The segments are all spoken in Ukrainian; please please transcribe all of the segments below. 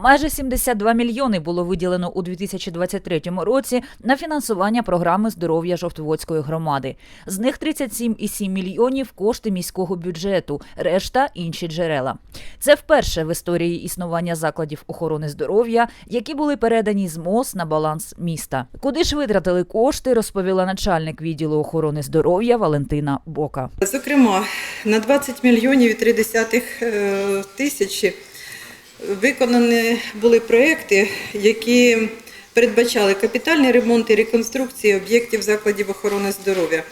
Майже 72 мільйони було виділено у 2023 році на фінансування програми здоров'я Жовтоводської громади. З них 37,7 мільйонів кошти міського бюджету, решта інші джерела. Це вперше в історії існування закладів охорони здоров'я, які були передані з МОЗ на баланс міста. Куди ж витратили кошти, розповіла начальник відділу охорони здоров'я Валентина Бока. Зокрема, на 20 мільйонів і 3 е, тисячі виконані були проекти, які передбачали капітальний ремонт і реконструкції об'єктів закладів охорони здоров'я.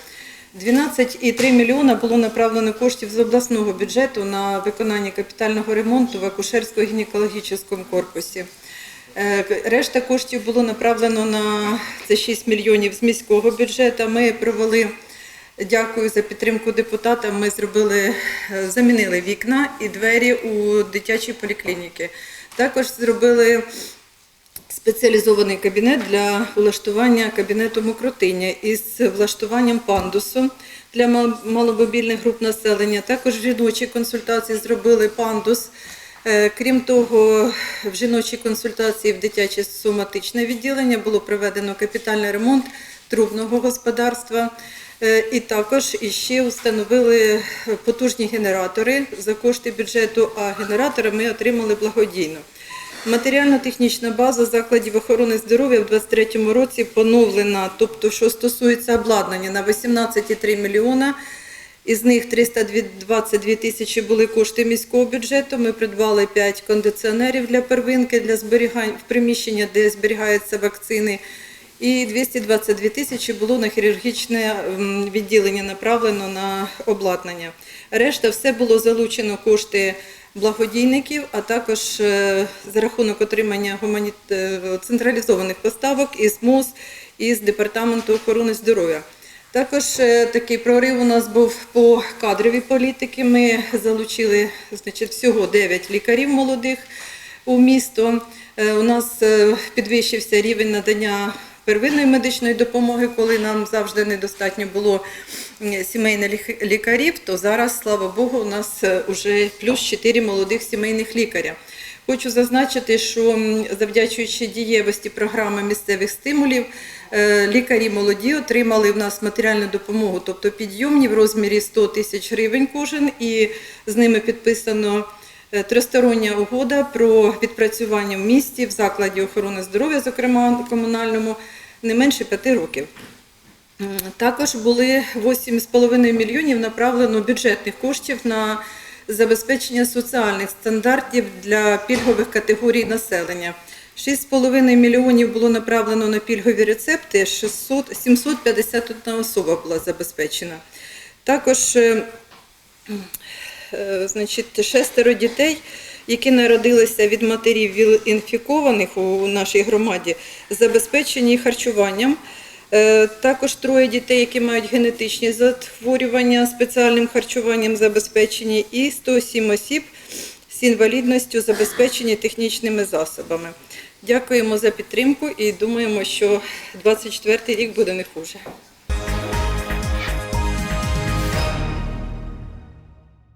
12,3 мільйона було направлено коштів з обласного бюджету на виконання капітального ремонту в акушерсько-гінекологічному корпусі. Е, Решта коштів було направлено на це 6 мільйонів з міського бюджету. Ми провели Дякую за підтримку депутатам. Ми зробили, е, замінили вікна і двері у дитячій поліклініки. Також зробили спеціалізований кабінет для влаштування кабінету мокротиння із влаштуванням пандусу для мал- маломобільних груп населення. Також в жіночій консультації зробили пандус. Е, Крім того, в жіночій консультації в дитяче соматичне відділення було проведено капітальний ремонт трубного господарства. Е, І також іще встановили потужні генератори за кошти бюджету, а генератори ми отримали благодійно. Матеріально-технічна база закладів охорони здоров'я в 2023 році поновлена, тобто, що стосується обладнання на 18,3 мільйона. Із них 322 тисячі були кошти міського бюджету. Ми придбали 5 кондиціонерів для первинки, для зберігання в приміщення, де зберігаються вакцини. І 222 тисячі було на хірургічне відділення направлено на обладнання. Решта все було залучено кошти благодійників, а також е, за рахунок отримання е, централізованих поставок із МОЗ і з департаменту охорони здоров'я. Також е, такий прорив у нас був по кадровій політики. Ми залучили значить, всього 9 лікарів молодих у місто. У нас підвищився рівень надання первинної медичної допомоги, коли нам завжди недостатньо було сімейних лікарів, то зараз, слава Богу, у нас вже плюс 4 молодих сімейних лікаря. Хочу зазначити, що завдячуючи дієвості програми місцевих стимулів, е, лікарі молоді отримали в нас матеріальну допомогу, тобто підйомні в розмірі 100 тисяч гривень кожен, і з ними підписано е, тристороння угода про відпрацювання в місті в закладі охорони здоров'я, зокрема комунальному, не менше п'яти років. Також були 8,5 мільйонів направлено бюджетних коштів на забезпечення соціальних стандартів для пільгових категорій населення. 6,5 мільйонів було направлено на пільгові рецепти, 600, 751 особа була забезпечена. Також е, е, значить, шестеро дітей, які народилися від матерів ВІЛ-інфікованих у нашій громаді, забезпечені харчуванням. Е, Також троє дітей, які мають генетичні захворювання, спеціальним харчуванням забезпечені, і 107 осіб з інвалідністю забезпечені технічними засобами. Дякуємо за підтримку і думаємо, що 24 рік буде не хуже.